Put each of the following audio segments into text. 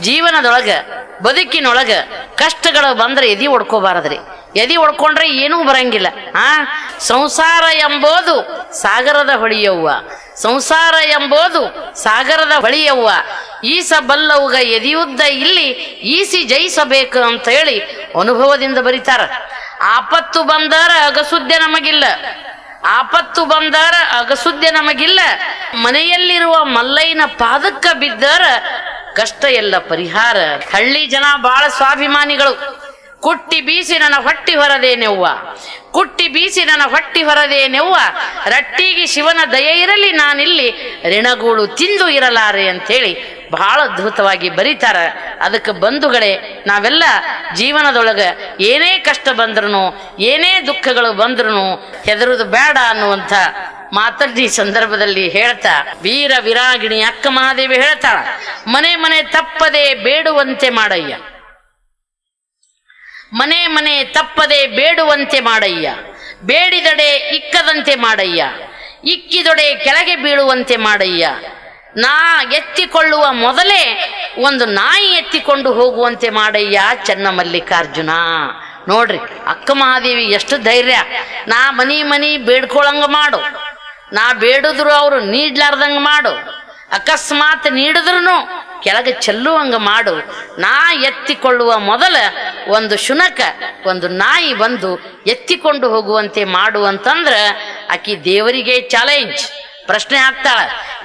ಜೀವನದೊಳಗ, ಬದುಕಿನೊಳಗೆ ಕಷ್ಟಗಳು ಬಂದ್ರೆ ಎದಿ ಒಡ್ಕೋಬಾರದ್ರಿ ಎದಿ ಹೊಡ್ಕೊಂಡ್ರೆ ಏನೂ ಬರಂಗಿಲ್ಲ. ಆ? ಸಂಸಾರ ಎಂಬುದು ಸಾಗರದ ಹೊಳಿಯವ್ವ. ಸಂಸಾರ ಎಂಬುದು ಸಾಗರದ ಹೊಳಿಯವ್ವ. ಈಸ ಬಲ್ಲವುಗ ಎದಿಯುದ್ದ ಇಲ್ಲಿ ಈಸಿ ಜಯಿಸಬೇಕು ಅಂತ ಹೇಳಿ ಅನುಭವದಿಂದ ಬರೀತಾರ. ಆಪತ್ತು ಬಂದರ ಅಗಸುದ್ದೆ ನಮಗಿಲ್ಲ. ಆಪತ್ತು ಬಂದಾರ ಅಗಸುದ್ದೆ ನಮಗಿಲ್ಲ. ಮನೆಯಲ್ಲಿರುವ ಮಲ್ಲೈನ ಪಾದಕ್ಕ ಬಿದ್ದರ ಕಷ್ಟ ಎಲ್ಲ ಪರಿಹಾರ. ಹಳ್ಳಿ ಜನ ಬಹಳ ಸ್ವಾಭಿಮಾನಿಗಳು. ಕುಟ್ಟಿ ಬೀಸಿ ನನ್ನ ಹೊಟ್ಟಿ ಹೊರದೇನೆವ್ವ ಕುಟ್ಟಿ ಬೀಸಿ ನನ್ನ ಹೊಟ್ಟಿ ಹೊರದೇನೆವ್ವ ರಟ್ಟಿಗೆ ಶಿವನ ದಯೆ ಇರಲಿ ನಾನಿಲ್ಲಿ, ರಿಣಗೂಳು ತಿಂದು ಇರಲಾರೆ ಅಂತೇಳಿ ಬಹಳ ಅದ್ಭುತವಾಗಿ ಬರೀತಾರ. ಅದಕ್ಕೆ ಬಂಧುಗಳೇ, ನಾವೆಲ್ಲ ಜೀವನದೊಳಗೆ ಏನೇ ಕಷ್ಟ ಬಂದ್ರೂ ಏನೇ ದುಃಖಗಳು ಬಂದ್ರೂ ಹೆದರುದು ಬೇಡ ಅನ್ನುವಂಥ ಈ ಸಂದರ್ಭದಲ್ಲಿ ಹೇಳ್ತಾ, ವೀರ ವಿರಾಗಿಣಿ ಅಕ್ಕ ಮಹಾದೇವಿ ಹೇಳ್ತಾಳ ಮನೆ ಮನೆ ತಪ್ಪದೆ ಬೇಡುವಂತೆ ಮಾಡಯ್ಯ. ಮನೆ ಮನೆ ತಪ್ಪದೆ ಬೇಡುವಂತೆ ಮಾಡಯ್ಯ. ಬೇಡಿದಡೆ ಇಕ್ಕದಂತೆ ಮಾಡಯ್ಯ. ಇಕ್ಕಿದೊಡೆ ಕೆಳಗೆ ಬೀಳುವಂತೆ ಮಾಡಯ್ಯ. ನಾ ಎತ್ತಿಕೊಳ್ಳುವ ಮೊದಲೇ ಒಂದು ನಾಯಿ ಎತ್ತಿಕೊಂಡು ಹೋಗುವಂತೆ ಮಾಡಯ್ಯ ಚೆನ್ನ ಮಲ್ಲಿಕಾರ್ಜುನ ನೋಡ್ರಿ, ಅಕ್ಕ ಮಹಾದೇವಿ ಎಷ್ಟು ಧೈರ್ಯ. ನಾ ಮನಿ ಮನಿ ಬೇಡ್ಕೊಳಂಗ ಮಾಡು. ನಾ ಬೇಡಿದ್ರು ಅವರು ನೀಡ್ಲಾರ್ದಂಗೆ ಮಾಡು. ಅಕಸ್ಮಾತ್ ನೀಡಿದ್ರು ಕೆಳಗೆ ಚೆಲ್ಲುವಂಗೆ ಮಾಡು. ನಾ ಎತ್ತಿಕೊಳ್ಳುವ ಮೊದಲ ಒಂದು ಶುನಕ, ಒಂದು ನಾಯಿ ಬಂದು ಎತ್ತಿಕೊಂಡು ಹೋಗುವಂತೆ ಮಾಡು ಅಂತಂದ್ರೆ ಆಕಿ ದೇವರಿಗೆ ಚಾಲೆಂಜ್ ಪ್ರಶ್ನೆ ಹಾಕ್ತಾಳ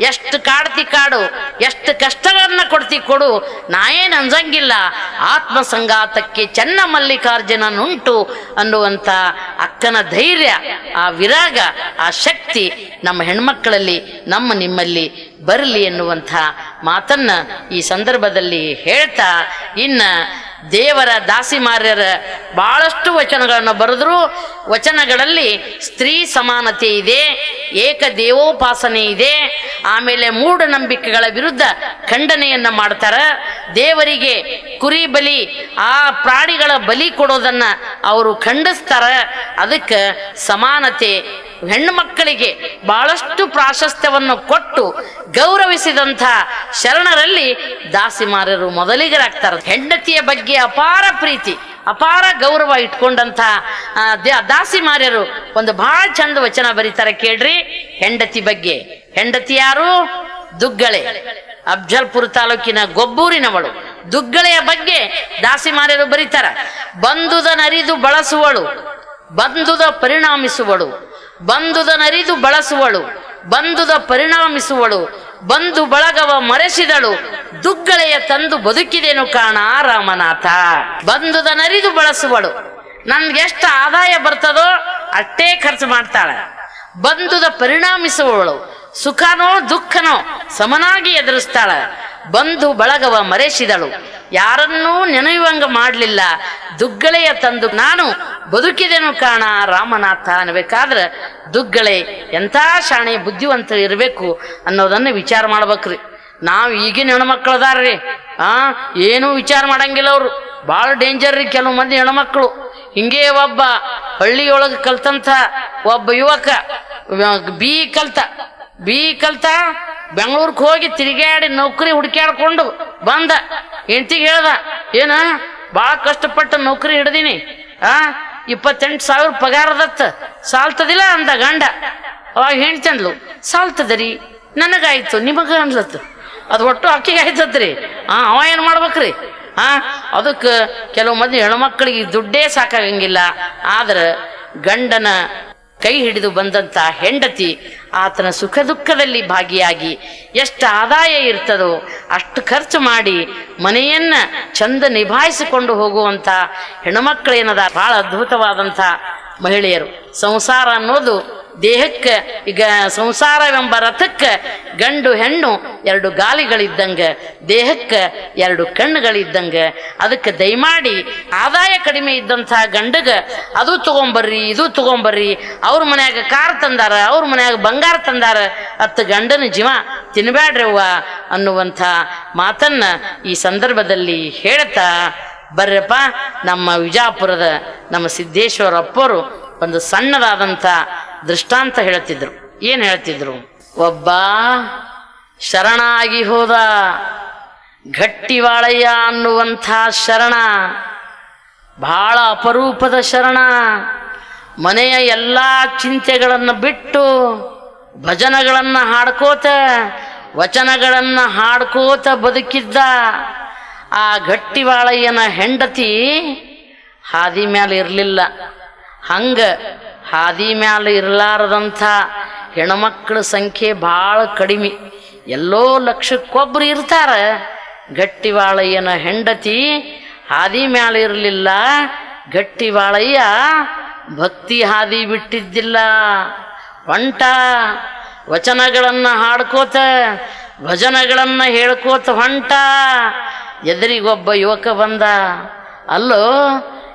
ಎಷ್ಟು ಕಾಡ್ತಿ ಕಾಡು, ಎಷ್ಟು ಕಷ್ಟಗಳನ್ನ ಕೊಡ್ತಿ ಕೊಡು. ನಾ ಏನ್ ಅಂಜಂಗಿಲ್ಲ. ಆತ್ಮ ಸಂಗಾತಕ್ಕೆ ಚೆನ್ನ ಮಲ್ಲಿಕಾರ್ಜುನನುಂಟು ಅನ್ನುವಂಥ ಅಕ್ಕನ ಧೈರ್ಯ, ಆ ವಿರಾಗ, ಆ ಶಕ್ತಿ ನಮ್ಮ ಹೆಣ್ಮಕ್ಕಳಲ್ಲಿ, ನಮ್ಮ ನಿಮ್ಮಲ್ಲಿ ಬರಲಿ ಎನ್ನುವಂಥ ಮಾತನ್ನ ಈ ಸಂದರ್ಭದಲ್ಲಿ ಹೇಳ್ತಾ, ಇನ್ನ ದೇವರ ದಾಸಿ ಮಾರ್ಯರ ಬಹಳಷ್ಟು ವಚನಗಳನ್ನು ಬರೆದ್ರು. ವಚನಗಳಲ್ಲಿ ಸ್ತ್ರೀ ಸಮಾನತೆ ಇದೆ, ಏಕ ದೇವೋಪಾಸನೆ ಇದೆ, ಆಮೇಲೆ ಮೂಢನಂಬಿಕೆಗಳ ವಿರುದ್ಧ ಖಂಡನೆಯನ್ನ ಮಾಡ್ತಾರೆ. ದೇವರಿಗೆ ಕುರಿ ಬಲಿ, ಆ ಪ್ರಾಣಿಗಳ ಬಲಿ ಕೊಡೋದನ್ನ ಅವರು ಖಂಡಿಸ್ತಾರ. ಅದಕ್ಕೆ ಸಮಾನತೆ ಹೆಣ್ಣು ಮಕ್ಕಳಿಗೆ ಬಹಳಷ್ಟು ಪ್ರಾಶಸ್ತ್ಯವನ್ನು ಕೊಟ್ಟು ಗೌರವಿಸಿದಂಥ ಶರಣರಲ್ಲಿ ದಾಸಿಮಾರರು ಮೊದಲಿಗರಾಗ್ತಾರೆ. ಹೆಂಡತಿಯ ಬಗ್ಗೆ ಅಪಾರ ಪ್ರೀತಿ, ಅಪಾರ ಗೌರವ ಇಟ್ಕೊಂಡಂಥ ದಾಸಿಮಾರ್ಯರು ಒಂದು ಬಹಳ ಚಂದ ವಚನ ಬರೀತಾರೆ ಕೇಳ್ರಿ. ಹೆಂಡತಿ ಬಗ್ಗೆ, ಹೆಂಡತಿ ಯಾರು? ದುಗ್ಗಳೆ. ಅಬ್ಜಲ್ಪುರ ತಾಲೂಕಿನ ಗೊಬ್ಬೂರಿನವಳು. ದುಗ್ಗಳೆಯ ಬಗ್ಗೆ ದಾಸಿಮಾರ್ಯರು ಬರೀತಾರ. ಬಂಧುದ ನರಿದು ಬಳಸುವಳು, ಬಂದುದ ಪರಿಣಾಮಿಸುವಳು. ಬಂದುದ ನರಿದು ಬಳಸುವಳು, ಬಂದುದ ಪರಿಣಾಮಿಸುವಳು, ಬಂದು ಬಳಗವ ಮರೆಸಿದಳು, ದುಗ್ಗಳೆಯ ತಂದು ಬದುಕಿದೆನು ಕಾಣ ರಾಮನಾಥ. ಬಂದುದ ನರಿದು ಬಳಸುವಳು, ನನ್ಗೆಷ್ಟು ಆದಾಯ ಬರ್ತದೋ ಅಷ್ಟೇ ಖರ್ಚು ಮಾಡ್ತಾಳೆ. ಬಂದುದ ಪರಿಣಾಮಿಸುವವಳು ಸುಖನೋ ದುಃಖನೋ ಸಮನಾಗಿ ಎದುರಿಸ್ತಾಳ. ಬಂಧು ಬಳಗವ ಮರೆಸಿದಳು. ಯಾರನ್ನೂ ನೆನೆಯುವಂಗ ಮಾಡಲಿಲ್ಲ. ದುಗ್ಗಳೆಯ ತಂದು ನಾನು ಬದುಕಿದೆನು ಕಾಣ ರಾಮನಾಥ ಅನ್ಬೇಕಾದ್ರೆ ದುಗ್ಗಳೆ ಎಂಥ ಶಾಣೆ ಬುದ್ಧಿವಂತ ಇರಬೇಕು ಅನ್ನೋದನ್ನ ವಿಚಾರ ಮಾಡ್ಬೇಕ್ರಿ. ನಾವು ಈಗಿನ ಹೆಣ್ಮಕ್ಳದಾರ್ರಿ, ಆ, ಏನೂ ವಿಚಾರ ಮಾಡಂಗಿಲ್ಲ ಅವರು. ಭಾಳ ಡೇಂಜರ್ ರೀ ಕೆಲವು ಮಂದಿ ಹೆಣ್ಮಕ್ಳು. ಹಿಂಗೆ ಒಬ್ಬ ಹಳ್ಳಿಯೊಳಗೆ ಕಲ್ತಂಥ ಒಬ್ಬ ಯುವಕ, ಬಿ ಕಲ್ತ ಬಿ ಕಲ್ತ ಬೆಂಗಳೂರಿಗೆ ಹೋಗಿ ತಿರುಗಾಡಿ ನೌಕರಿ ಹುಡುಕ್ಯಾಡ್ಕೊಂಡು ಬಂದ. ಹೆಂಡತಿಗೆ ಹೇಳ್ದ, ಏನ ಭಾಳ ಕಷ್ಟಪಟ್ಟು ನೌಕರಿ ಹಿಡ್ದೀನಿ. ಆ, ಇಪ್ಪತ್ತೆಂಟು ಸಾವಿರ ಪಗಾರದತ್ತ ಸಾಲ್ತದಿಲ್ಲ ಅಂದ ಗಂಡ. ಅವಾಗ ಹೆಂಡ್ತಂದ್ಲು ಸಾಲ್ತದರಿ, ನನಗಾಯ್ತು, ನಿಮಗ ಅನ್ಲತ್ತು ಅದು ಒಟ್ಟು ಅಕ್ಕಿಗೆ ಆಯ್ತದ್ರಿ ಆ, ಅವ ಏನು ಮಾಡ್ಬೇಕ್ರಿ? ಆ ಅದಕ್ಕೆ ಕೆಲವು ಮಂದಿ ಹೆಣ್ಮಕ್ಳಿಗೆ ದುಡ್ಡೇ ಸಾಕಾಗಂಗಿಲ್ಲ. ಆದ್ರೆ ಗಂಡನ ಕೈ ಹಿಡಿದು ಬಂದಂತ ಹೆಂಡತಿ ಆತನ ಸುಖ ದುಃಖದಲ್ಲಿ ಭಾಗಿಯಾಗಿ ಎಷ್ಟು ಆದಾಯ ಇರ್ತದೋ ಅಷ್ಟು ಖರ್ಚು ಮಾಡಿ ಮನೆಯನ್ನ ಚಂದ ನಿಭಾಯಿಸಿಕೊಂಡು ಹೋಗುವಂತ ಹೆಣ್ಣುಮಕ್ಕಳೇನದ ಬಹಳ ಅದ್ಭುತವಾದಂಥ ಮಹಿಳೆಯರು. ಸಂಸಾರ ಅನ್ನೋದು ದೇಹಕ್ಕೆ, ಈಗ ಸಂಸಾರವೆಂಬ ರಥಕ್ಕೆ ಗಂಡು ಹೆಣ್ಣು ಎರಡು ಗಾಲಿಗಳಿದ್ದಂಗೆ, ದೇಹಕ್ಕೆ ಎರಡು ಕಣ್ಣುಗಳಿದ್ದಂಗೆ, ಅದಕ್ಕೆ ದಯಮಾಡಿ ಆದಾಯ ಕಡಿಮೆ ಇದ್ದಂಥ ಗಂಡಗ ಅದು ತಗೊಂಬರ್ರಿ, ಇದು ತಗೊಂಬರ್ರಿ, ಅವ್ರ ಮನ್ಯಾಗ ಕಾರ್ ತಂದಾರ, ಅವ್ರ ಮನ್ಯಾಗ ಬಂಗಾರ ತಂದಾರ, ಅತ್ತ ಗಂಡನ ಜೀವ ತಿನ್ಬ್ಯಾಡ್ರವ್ವ ಅನ್ನುವಂಥ ಮಾತನ್ನ ಈ ಸಂದರ್ಭದಲ್ಲಿ ಹೇಳ್ತಾ ಬರ್ರಪ್ಪ, ನಮ್ಮ ವಿಜಾಪುರದ ನಮ್ಮ ಸಿದ್ದೇಶ್ವರಪ್ಪರು ಒಂದು ಸಣ್ಣದಾದಂಥ ದೃಷ್ಟಾಂತ ಹೇಳ್ತಿದ್ರು ಏನು ಹೇಳ್ತಿದ್ರು ಒಬ್ಬ ಶರಣಾಗಿ ಹೋದ ಗಟ್ಟಿವಾಳಯ್ಯ ಅನ್ನುವಂಥ ಶರಣ, ಬಹಳ ಅಪರೂಪದ ಶರಣ, ಮನೆಯ ಎಲ್ಲ ಚಿಂತೆಗಳನ್ನು ಬಿಟ್ಟು ಭಜನಗಳನ್ನು ಹಾಡ್ಕೋತ, ವಚನಗಳನ್ನು ಹಾಡ್ಕೋತ ಬದುಕಿದ್ದ ಆ ಗಟ್ಟಿವಾಳಯ್ಯನ ಹೆಂಡತಿ ಹಾದಿ ಮ್ಯಾಲೆ ಇರಲಿಲ್ಲ. ಹಂಗ ಹಾದಿ ಮ್ಯಾಲ ಇರಲಾರದಂಥ ಹೆಣ್ಮಕ್ಳ ಸಂಖ್ಯೆ ಭಾಳ ಕಡಿಮೆ. ಎಲ್ಲೋ ಲಕ್ಷಕ್ಕೊಬ್ರು ಇರ್ತಾರೆ. ಗಟ್ಟಿವಾಳಯ್ಯನ ಹೆಂಡತಿ ಹಾದಿ ಮ್ಯಾಲ ಇರಲಿಲ್ಲ. ಗಟ್ಟಿವಾಳಯ್ಯ ಭಕ್ತಿ ಹಾದಿ ಬಿಟ್ಟಿದ್ದಿಲ್ಲ. ಹೊಂಟ ವಚನಗಳನ್ನು ಹಾಡ್ಕೋತ, ಭಜನಗಳನ್ನು ಹೇಳ್ಕೋತ ಹೊಂಟ. ಎದುರಿಗೊಬ್ಬ ಯುವಕ ಬಂದ. ಅಲ್ಲೋ,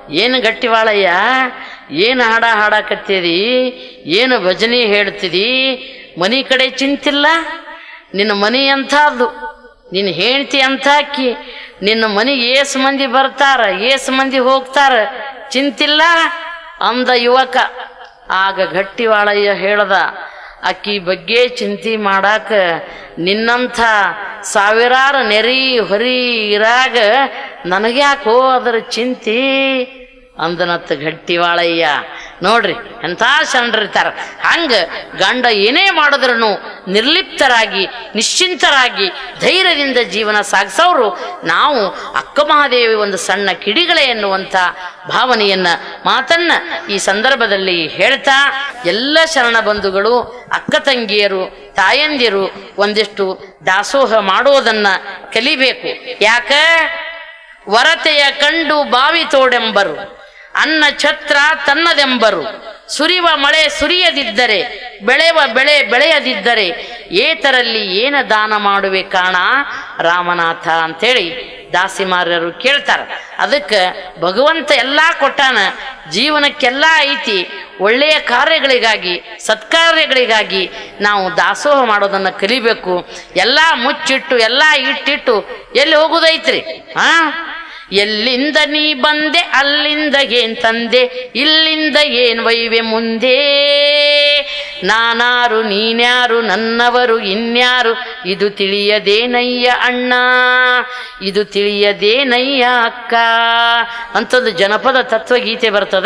ಏನು ಗಟ್ಟಿವಾಳಯ್ಯ? ಏನು ಹಾಡ ಹಾಡಾಕತ್ತೀರಿ? ಏನು ಭಜನೆ ಹೇಳ್ತೀರಿ? ಮನೆ ಕಡೆ ಚಿಂತಿಲ್ಲ? ನಿನ್ನ ಮನೆ ಅಂಥದ್ದು ನಿನ್ನ ಹೆಂಡ್ತಿ ಅಂಥಾಕಿ ನಿನ್ನ ಮನೆಗೆ ಏಸು ಮಂದಿ ಬರ್ತಾರ, ಏಸು ಮಂದಿ ಹೋಗ್ತಾರ? ಚಿಂತಿಲ್ಲ? ಅಂದ ಯುವಕ. ಆಗ ಗಟ್ಟಿವಾಳಯ್ಯ ಹೇಳ್ದ, ಅಕ್ಕಿ ಬಗ್ಗೆ ಚಿಂತೆ ಮಾಡಾಕ ನಿನ್ನಂಥ ಸಾವಿರಾರು ನೆರಿ ಹೊರಿ ಇರಾಗ ನನಗ್ಯಾಕೋ ಅದರ ಚಿಂತಿ? ಅಂದನತ್ತ ಗಟ್ಟಿವಾಳಯ್ಯ. ನೋಡ್ರಿ, ಎಂಥ ಶರಣರಿರ್ತಾರ ಹಂಗ ಗಂಡ ಏನೇ ಮಾಡಿದ್ರೂ ನಿರ್ಲಿಪ್ತರಾಗಿ, ನಿಶ್ಚಿಂತರಾಗಿ, ಧೈರ್ಯದಿಂದ ಜೀವನ ಸಾಗಿಸೋರು ನಾವು ಅಕ್ಕ ಮಹಾದೇವಿ ಒಂದು ಸಣ್ಣ ಕಿಡಿಗಳೇ ಎನ್ನುವಂಥ ಭಾವನೆಯನ್ನು ಮಾತನ್ನ ಈ ಸಂದರ್ಭದಲ್ಲಿ ಹೇಳ್ತಾ, ಎಲ್ಲ ಶರಣ ಬಂಧುಗಳು, ಅಕ್ಕ ತಂಗಿಯರು, ತಾಯಂದಿರು ಒಂದಿಷ್ಟು ದಾಸೋಹ ಮಾಡುವುದನ್ನ ಕಲಿಬೇಕು. ಯಾಕ? ವರತೆಯ ಕಂಡು ಬಾವಿ ತೋಡೆಂಬರು. ಅನ್ನ ಛತ್ರ ತನ್ನದೆಂಬರು. ಸುರಿವ ಮಳೆ ಸುರಿಯದಿದ್ದರೆ, ಬೆಳೆವ ಬೆಳೆ ಬೆಳೆಯದಿದ್ದರೆ, ಏತರಲ್ಲಿ ಏನ ದಾನ ಮಾಡುವೆ ಕಾಣ ರಾಮನಾಥ ಅಂತೇಳಿ ದಾಸಿಮಾರ್ಯರು ಕೇಳ್ತಾರ. ಅದಕ್ಕೆ ಭಗವಂತ ಎಲ್ಲ ಕೊಟ್ಟಾನ. ಜೀವನಕ್ಕೆಲ್ಲ ಐತಿ. ಒಳ್ಳೆಯ ಕಾರ್ಯಗಳಿಗಾಗಿ, ಸತ್ಕಾರ್ಯಗಳಿಗಾಗಿ ನಾವು ದಾಸೋಹ ಮಾಡೋದನ್ನು ಕಲಿಬೇಕು. ಎಲ್ಲ ಮುಚ್ಚಿಟ್ಟು, ಎಲ್ಲ ಇಟ್ಟಿಟ್ಟು ಎಲ್ಲಿ ಹೋಗುದೈತ್ರಿ? ಹಾ ಎಲ್ಲಿಂದ ನೀ ಬಂದೆ, ಅಲ್ಲಿಂದ ಏನ್ ತಂದೆ, ಇಲ್ಲಿಂದ ಏನ್ ವೈವೆ ಮುಂದೆ? ನಾನಾರು, ನೀನ್ಯಾರು, ನನ್ನವರು, ಇನ್ಯಾರು? ಇದು ತಿಳಿಯದೇನಯ್ಯ ಅಣ್ಣ? ಇದು ತಿಳಿಯದೇನಯ್ಯ ಅಕ್ಕ? ಅಂತಂದು ಜನಪದ ತತ್ವಗೀತೆ ಬರ್ತದ?